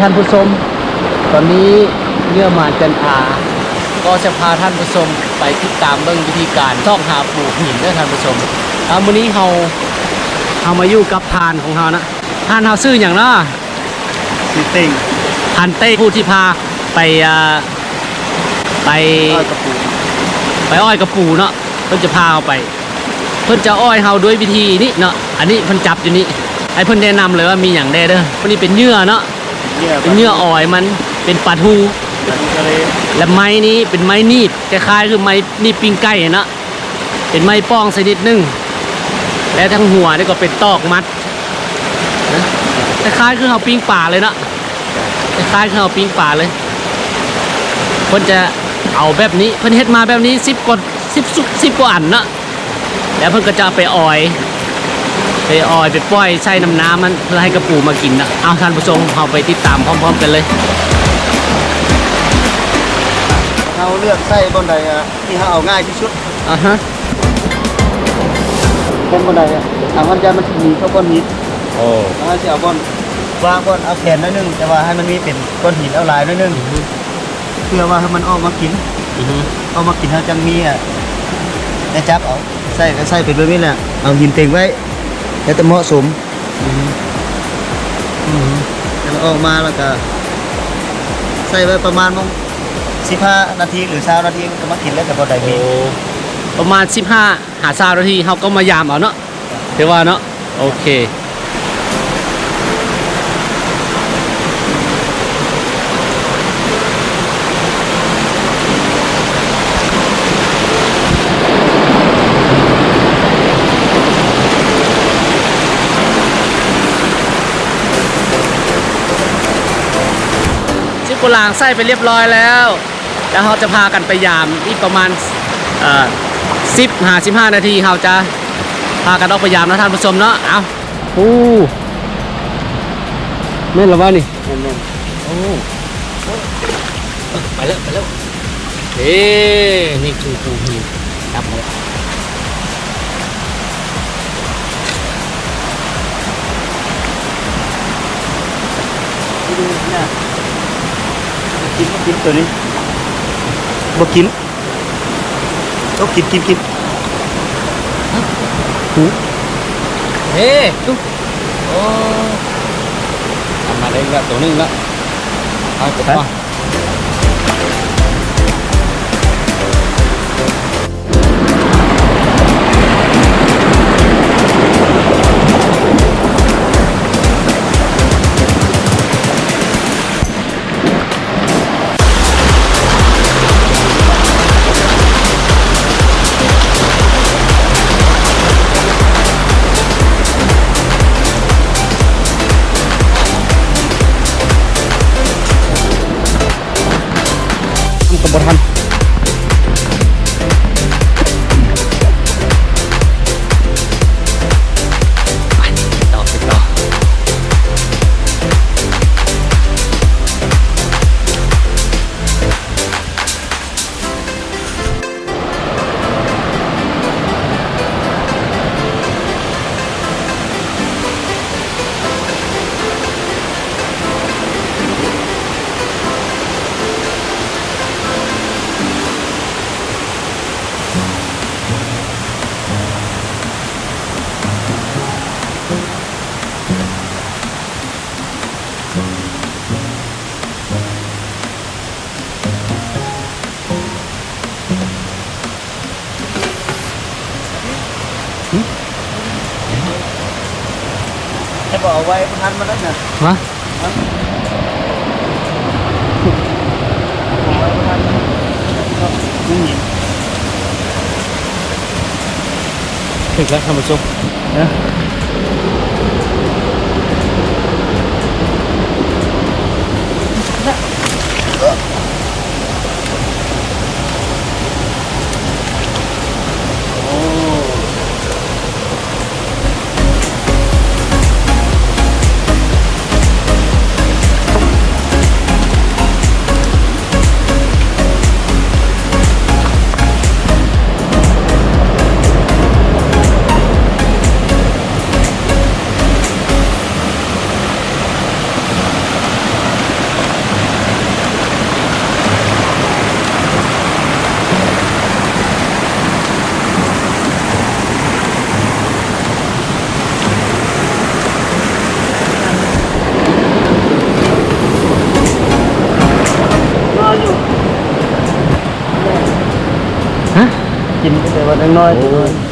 ท่านผู้ชม ตอนนี้เนื่อมาจันทาก็จะพาท่านผู้ชมไปติดตามเบิ่งวิธีการท่องหาปลูกหินเด้อท่านผู้ชมอ่ามื้อนี้เฮาเฮามาอยู่กับทานของเฮานะทานเฮาซื้ออย่างเนาะสิเต็งทานเต้ผู้ที่พาไปอ่าไปอ้อยกระปูไปอ้อยกระปูเนาะเพิ่นจะพาเอาไป เพิ่นจะอ้อยเฮาด้วยวิธีนี้เนาะอันนี้เพิ่นจับอยู่นี่ไอ้เพิ่นแนะนำเลยว่ามีอย่างแน่เด้อวันนี้เป็นเหยื่อเนาะ เนี่ยเป็นเนื้ออ่อยมันเป็นปลาทูปลาทูทะเลและไม้นี้เป็นไม้นีบคล้ายๆคือไม้นีบปิ้งไก่อะนะเป็นไม้ป้องชนิดหนึงและทั้งหัวนี่ก็เป็นตอกมัดนะคล้ายๆคือเฮาปิ้งป่าเลยเนาะคล้ายๆคือเฮาปิ้งป่าเลยเพิ่นจะเอาแบบนี้เพิ่นเฮ็ดมาแบบนี้10กว่า10สุ10กว่าอันเนาะแล้วเพิ่นก็จะเอาไปอ่อย ไปอ่อยไปปล่อยใส่น้ำน้ำมันเพื่อให้กระปูมากินนะเอาท่านผู้ชมเราไปติดตามพร้อม ๆ กันเลยเขาเลือกไส้บนใดอะที่เขาเอาง่ายที่สุดอะฮะเป็นบนใดอะทางมันจะมันมีเข้าบนหินโอ้แล้วจะเอาบนวางบนเอาแขนหนิดนึงแต่ว่าให้มันมีเป็นก้อนหินเอาลายหนิดนึงเพื่อว่าให้มันออกมากินอือฮึออกมากินเขาจังมีอะได้จับเอาใส่ก็ใส่เป็นแบบนี้แหละเอาหินเต็งไว้ แล้วแต่เหมาะสมอือฮึแล้วออกมาแล้วก็ ใส่ไว้ประมาณมงสิบห้านาทีหรือเช้านาทีก็มากินแล้วแต่บนใดโอ้มีประมาณ 15 หาซาวนาทีเขาก็มายามเอาเนาะถือว่าเนาะโอเค ชิกุลางไส้ไปเรียบร้อยแล้ว แล้วเราจะพากันไปยามอีกประมาณเอ่อสิบหาสิบห้านาทีเราจะพากันออกไปยามนะท่านผู้ชมเนาะเอาโอ้แม่นหรือว่านี่แม่นโอ้เออไปแล้วไปแล้วเอ๊นี่คือปูหินครับผมๆที่ดูเนี่ย กินก็กินตัวนี้บ่กินต้องกินกินกินเฮ้ตุ๊โอ้ทำมาได้ละตัวนึงละเอากดมาทำกับบทันไป Borjan. บอกเอาไว้ทันมาได้น่ะฮะเอาไว้บ่ทันก็มึงเห็นถึงแล้วท่านผู้ชมนะ Chinese, I don't know.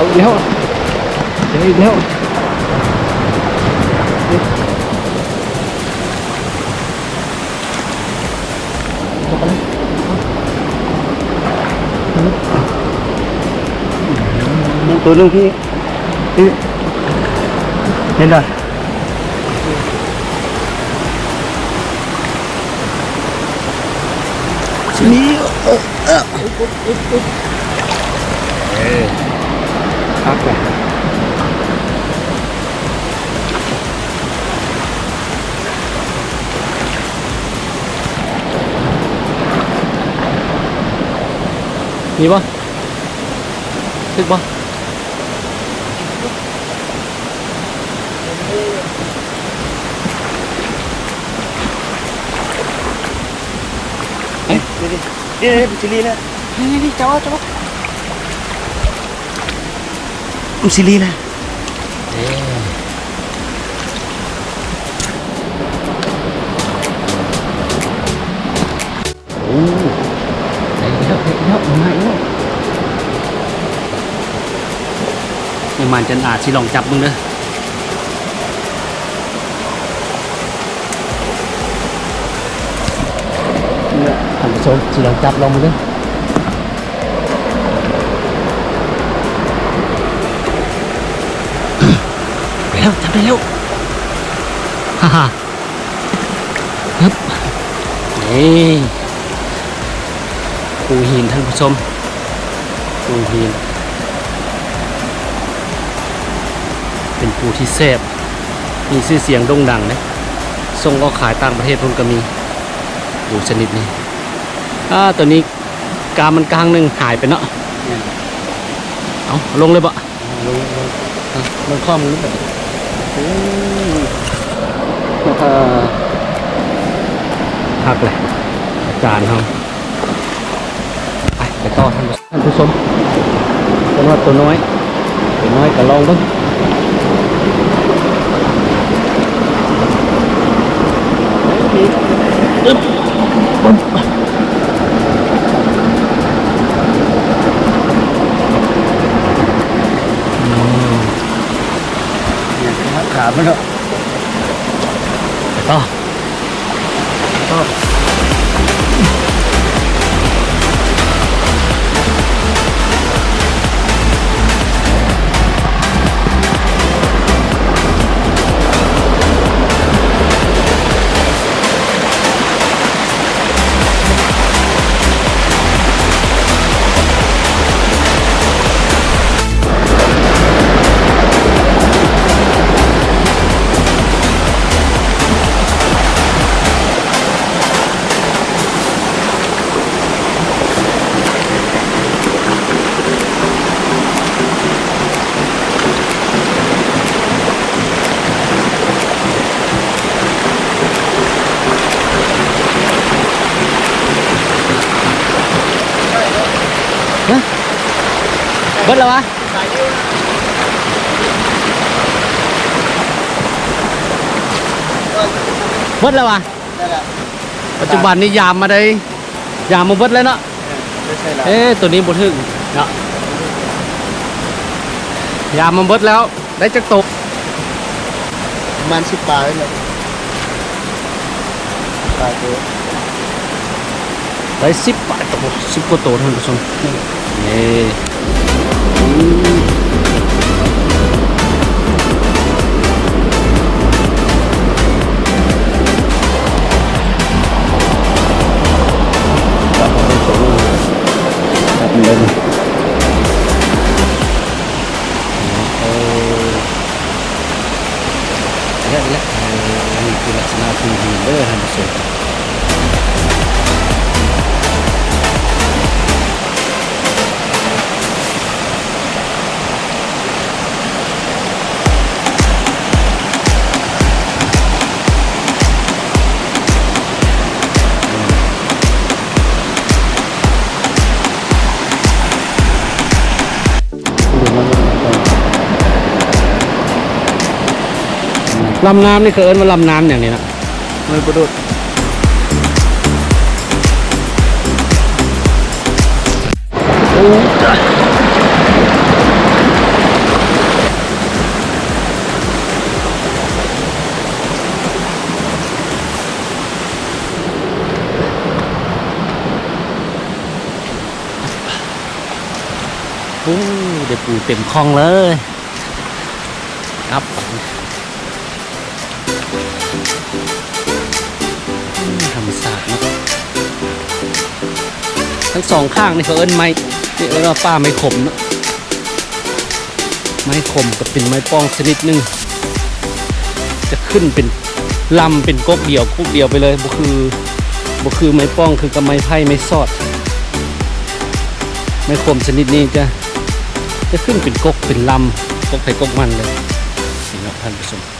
เอาอีกแล้วเดี๋ยวอีกแล้วๆตั วหนึงพี่พี่เห็นไหมนี่เออเออพักก่อนมีปะทึกปะเอ๊ะนี่ดินี่นี่ซิลีนะนี่นี่จ้าจ้า ซิลีนะโอ้ได้แล้วได้แล้วมาแล้วนี่มันจันอาจสิลองจับมึงเด้อเนี่ยท่านผู้ชมสิลองจับลองมึงเด้อ แล้วจับได้แล้วฮ่าฮ่าฮึบนี่ปูหินท่านผู้ชมปูหิน เป็นปูที่แซ่บมีชื่อเสียงโด่งดังนะส่งออกขายต่างประเทศพุ่นก็มีปูชนิดนี้อ่าตัวนี้กามันกลางหนึ่งหายไปเนาะเอาลงเลยบะลงลงอะลงข้อมือแบบ พักเลยอาจารย์เขาไปไปต่อท่านผู้ท่านผู้ชมเป็นว่าตัวน้อยตัวน้อยก็ลองบ้างอึ๊บ ขามั บิดแล้ววะเบิดแล้ววะปัจจุบันนี้ยามมาได้ยามมาเบิดแล้วเนาะเอ๊ตัวนี้บ่ถึงเนาะยามมันเบิดแล้ว ได้จักตกมาณสิบปลาเลยปลายตัวได้สิบบาทโอ้สิบกว่าโตท่านผู้ชมนี่ เลำน้ำนี่คือเอิ้นว่าลำน้ำอย่างนี้นะมันประดุดโอ้จ้ะโอ้เดี๋ยวปูเต็มคลองเลย ครับ ทั้งสองข้างนี่เขาเอิ้นไม้นี่เอิ้นว่าป้าไม้ขมเนอะไม้ขมกับเป็นไม้ป้องชนิดหนึ่งจะขึ้นเป็นลำเป็นกกเดียวกกเดียวไปเลยบ่คือบ่คือไม้ป้องคือกับไม้ไผ่ไม้ซอด ไม้ขมชนิดนี้จะจะขึ้นเป็นกกเป็นลำกกไผ่กกมันเลยนี่นาะท่านผู้ชม